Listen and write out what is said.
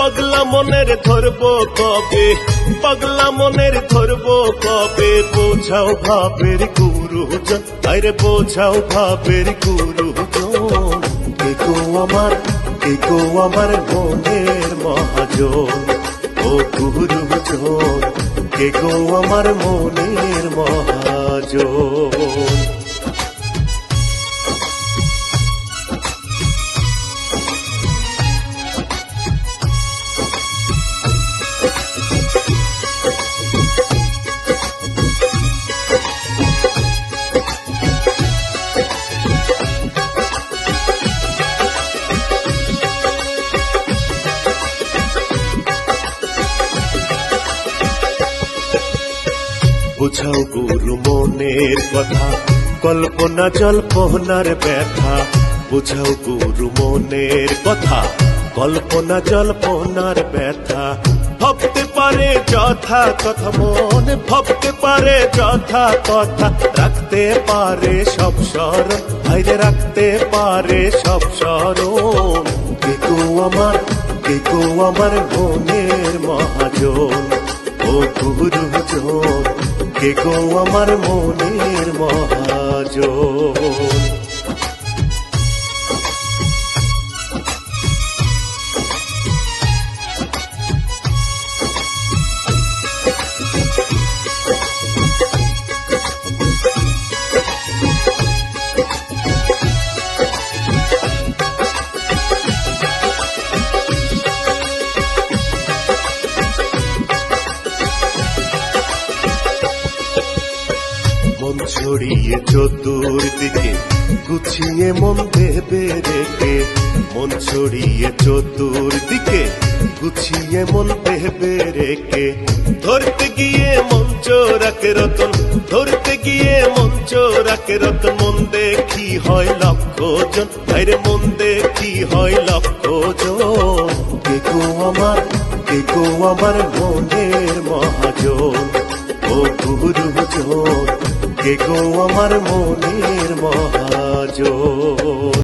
পাগলা মনের ধরবো কবে? পাগলা মনের ধরবো কবে? বোঝাও ভাবের গুরুজন। আরে বোঝাও ভাবের গুরুজন। কে গো আমার কে গো আমার মনের মহাজন। ও গুরুজন কে গো আমার মনের মহাজন। বুঝাও গুরু মনের কথা। কল্পনা জল্পনার ব্যথা। বুঝাও গুরু মনের কথা। কল্পনা জল্পনার ব্যথা। ভাবতে পারে যথা কথা মন, ভাবতে পারে যথা কথা রাখতে পারে সব স্মরণ, ভাইরে রাখতে পারে সব স্মরণ। কে আমার কে আমার মনের মহাজন? গুরুজন কে গো আমার মনের মহাজন মন ছড়িয়ে চতুর্দিকে, গুছিয়ে মন ভেবে রেখে। মন ছড়িয়ে চতুর্দিকে, গুছিয়ে মন ভেবে রেখে। ধরতে গিয়ে মন চোরাকে রতন, ধরতে গিয়ে মন চোরাকে রতন। মন দেখি হয় লক্ষ জন বাইরে মন দেখি হয় লক্ষ জন কে গো আমার, কে গো আমার মনের মহাজন? ও গুরুজন কে গো আমার মনের মহাজন